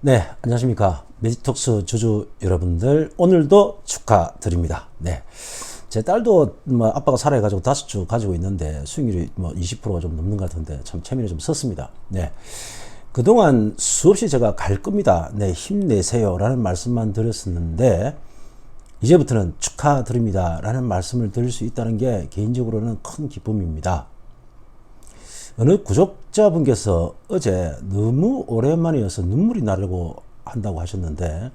네, 안녕하십니까. 메디톡스 주주 여러분들, 오늘도 축하드립니다. 네. 제 딸도 뭐 아빠가 살아가지고 다섯 주 가지고 있는데 수익률이 뭐 20%가 좀 넘는 것 같은데 참 체면이 좀 섰습니다. 네. 그동안 수없이 제가 갈 겁니다. 네, 힘내세요. 라는 말씀만 드렸었는데, 이제부터는 축하드립니다. 라는 말씀을 드릴 수 있다는 게 개인적으로는 큰 기쁨입니다. 어느 구독자분께서 어제 너무 오랜만이어서 눈물이 나려고 한다고 하셨는데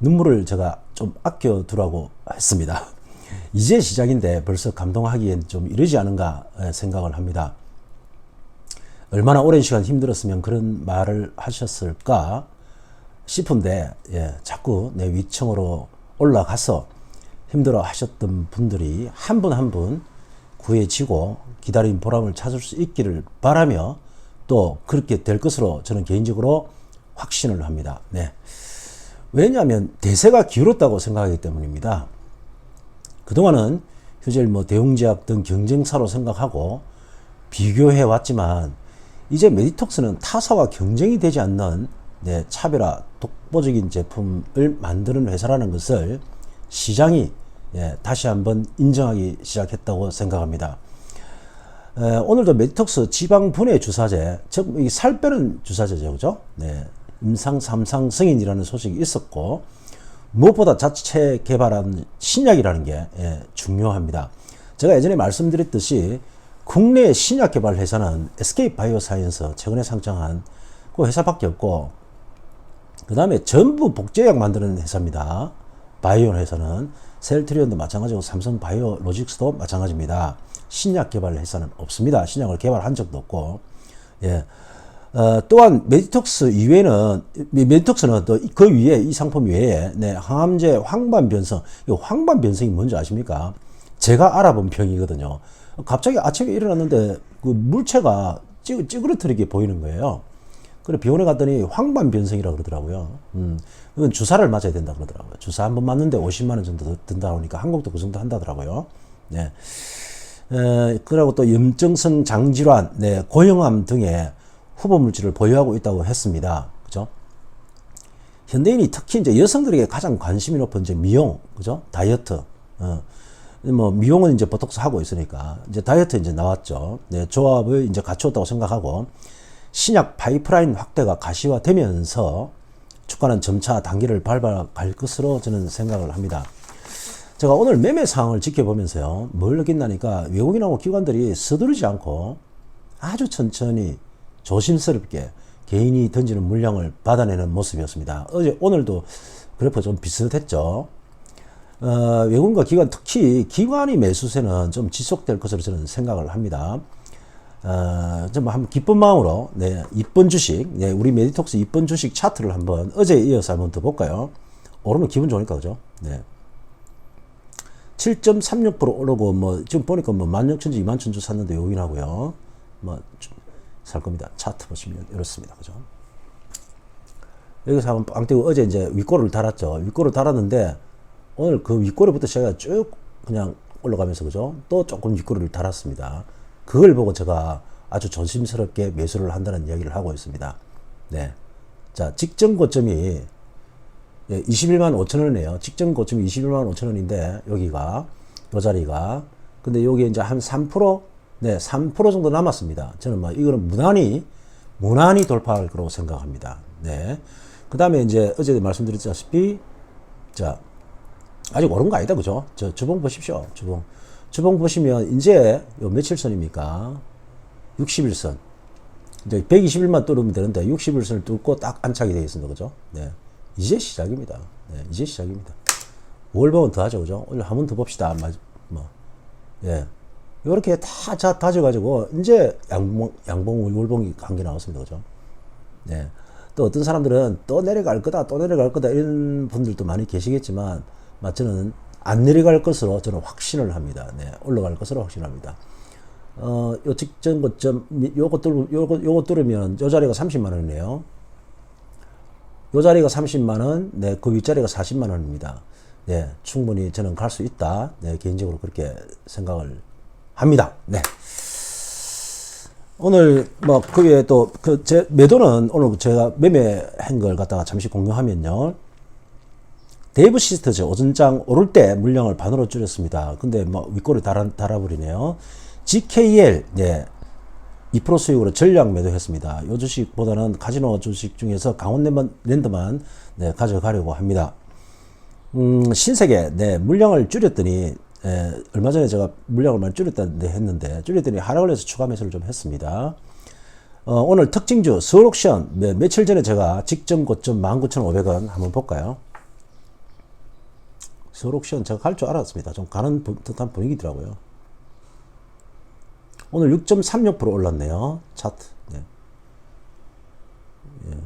눈물을 제가 좀 아껴 두라고 했습니다. 이제 시작인데 벌써 감동하기엔 좀 이르지 않은가 생각을 합니다. 얼마나 오랜 시간 힘들었으면 그런 말을 하셨을까 싶은데 예, 자꾸 내 위층으로 올라가서 힘들어 하셨던 분들이 한 분 한 분 구해지고 기다린 보람을 찾을 수 있기를 바라며 또 그렇게 될 것으로 저는 개인적으로 확신을 합니다. 네. 왜냐하면 대세가 기울었다고 생각하기 때문입니다. 그동안은 휴젤 뭐 대웅제약 등 경쟁사로 생각하고 비교해 왔지만 이제 메디톡스는 타사와 경쟁이 되지 않는 네, 차별화 독보적인 제품을 만드는 회사라는 것을 시장이 예, 다시 한번 인정하기 시작했다고 생각합니다. 에, 오늘도 메디톡스 지방 분해 주사제, 즉, 살 빼는 주사제죠. 그죠? 네. 임상 3상 승인이라는 소식이 있었고, 무엇보다 자체 개발한 신약이라는 게 예, 중요합니다. 제가 예전에 말씀드렸듯이 국내 신약 개발 회사는 SK 바이오사이언스 최근에 상장한 그 회사밖에 없고, 그 다음에 전부 복제약 만드는 회사입니다. 바이오 회사는 셀트리온도 마찬가지고 삼성 바이오로직스도 마찬가지입니다. 신약 개발 회사는 없습니다. 신약을 개발한 적도 없고, 예. 어, 또한 메디톡스 이외에는 메디톡스는 또 그 위에 이 상품 외에 네, 항암제 황반 변성, 이 황반 변성이 뭔지 아십니까? 제가 알아본 병이거든요. 갑자기 아침에 일어났는데 그 물체가 찌, 찌그러뜨리게 보이는 거예요. 그래 병원에 갔더니 황반 변성이라고 그러더라고요. 음, 이건 주사를 맞아야 된다 그러더라고요. 주사 한 번 맞는데 50만 원 정도 든다 그러니까 한국도 그 정도 한다더라고요. 네. 에, 그리고 또 염증성 장질환, 네, 고형암 등의 후보 물질을 보유하고 있다고 했습니다. 그죠? 현대인이 특히 이제 여성들에게 가장 관심이 높은 이제 미용, 그죠? 다이어트, 어. 뭐 미용은 이제 보톡스 하고 있으니까 이제 다이어트 이제 나왔죠. 네, 조합을 이제 갖추었다고 생각하고 신약 파이프라인 확대가 가시화되면서 주가는 점차 단계를 밟아갈 것으로 저는 생각을 합니다. 제가 오늘 매매 상황을 지켜보면서요, 뭘 느낀다니까 외국인하고 기관들이 서두르지 않고 아주 천천히 조심스럽게 개인이 던지는 물량을 받아내는 모습이었습니다. 어제, 오늘도 그래프 좀 비슷했죠. 어, 외국인과 기관, 특히 기관이 매수세는 좀 지속될 것으로 저는 생각을 합니다. 어, 좀 한번 기쁜 마음으로, 네, 이쁜 주식, 네, 우리 메디톡스 이쁜 주식 차트를 한번 어제에 이어서 한번 더 볼까요? 오르면 기분 좋으니까, 그죠? 네. 7.36% 오르고, 뭐, 지금 보니까 뭐, 16,000주, 21,000주 샀는데 요긴하고요. 뭐, 살 겁니다. 차트 보시면 이렇습니다. 그죠? 여기서 한번 빵 떼고 어제 이제 윗골을 달았죠. 윗골을 달았는데, 오늘 그 윗꼬리부터 제가 쭉 그냥 올라가면서 그죠? 또 조금 윗꼬리를 달았습니다. 그걸 보고 제가 아주 조심스럽게 매수를 한다는 이야기를 하고 있습니다. 네. 자, 직전 고점이 21만 5천 원이네요. 직전 고점이 21만 5천 원인데 여기가 요 자리가 근데 여기 이제 한 3%, 네, 3% 정도 남았습니다. 저는 뭐 이거는 무난히 무난히 돌파할 거라고 생각합니다. 네. 그다음에 이제 어제 말씀드렸다시피 자, 아직 오른 거 아니다, 그죠? 저 주봉 보십시오, 주봉. 주봉 보시면, 이제, 요 며칠 선입니까? 60일선. 이제 121만 뚫으면 되는데, 60일선을 뚫고 딱 안착이 되어 있습니다, 그죠? 네. 이제 시작입니다. 네, 이제 시작입니다. 5월 보면 더 하죠, 그죠? 오늘 한 번 더 봅시다. 뭐, 예. 요렇게 다 자, 다져가지고, 이제 양봉, 양봉, 월봉이 관계 나왔습니다, 그죠? 네. 또 어떤 사람들은 또 내려갈 거다, 또 내려갈 거다, 이런 분들도 많이 계시겠지만, 저는 안 내려갈 것으로 저는 확신을 합니다. 네, 올라갈 것으로 확신합니다. 어, 요 직전 고점, 요거 뚫, 요거, 요거 뚫으면 요 자리가 30만 원이네요. 요 자리가 30만 원, 네, 그 윗자리가 40만 원입니다. 네, 충분히 저는 갈 수 있다. 네, 개인적으로 그렇게 생각을 합니다. 네. 오늘 뭐 그게 또그 제 매도는 오늘 제가 매매한 걸 갖다가 잠시 공유하면요. 데이브 시스터즈 오전장 오를 때 물량을 반으로 줄였습니다. 근데 뭐 윗골이 달아, 달아버리네요. GKL 네. 2% 수익으로 전량 매도했습니다. 이 주식보다는 카지노 주식 중에서 강원 랜드만 네, 가져가려고 합니다. 음, 신세계 네, 물량을 줄였더니 에, 얼마 전에 제가 물량을 많이 줄였다는데 했는데 줄였더니 하락을 해서 추가 매수를 좀 했습니다. 어, 오늘 특징주 서울옥션 네, 며칠 전에 제가 직전 고점 19,500원 한번 볼까요? 서울옥션 제가 갈 줄 알았습니다. 좀 가는 부- 듯한 분위기더라고요. 오늘 6.36% 올랐네요. 차트. 네. 예.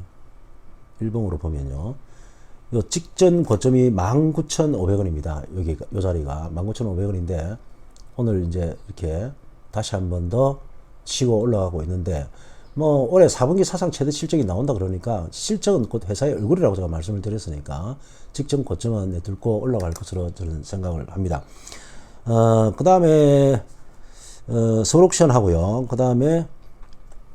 일봉으로 보면요. 요 직전 고점이 19,500원입니다. 여기 요 자리가 19,500원인데 오늘 이제 이렇게 다시 한 번 더 치고 올라가고 있는데 뭐 올해 4분기 사상 최대 실적이 나온다 그러니까 실적은 곧 회사의 얼굴이라고 제가 말씀을 드렸으니까 직전 고점은 내들고 올라갈 것으로 저는 생각을 합니다. 어, 그 다음에 어, 서울옥션 하고요. 그 다음에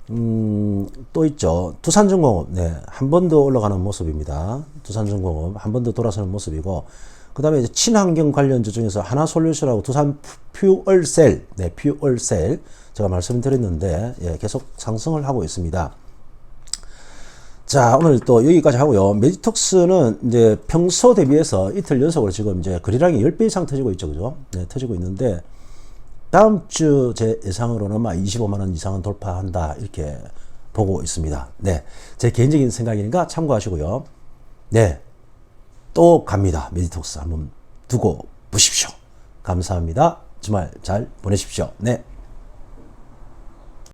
음, 또 있죠. 두산중공업, 네, 한 번 더 올라가는 모습입니다. 두산중공업 한 번 더 돌아서는 모습이고, 그 다음에 친환경 관련주 중에서 하나솔루션하고 두산 퓨얼셀, 네, 퓨얼셀 제가 말씀드렸는데 예, 계속 상승을 하고 있습니다. 자, 오늘 또 여기까지 하고요. 메디톡스는 이제 평소 대비해서 이틀 연속으로 지금 이제 거래량이 10배 이상 터지고 있죠. 그죠? 네, 터지고 있는데, 다음 주 제 예상으로는 아마 25만 원 이상은 돌파한다 이렇게 보고 있습니다. 네, 제 개인적인 생각이니까 참고하시고요. 네, 또 갑니다. 메디톡스 한번 두고 보십시오. 감사합니다. 주말 잘 보내십시오. 네.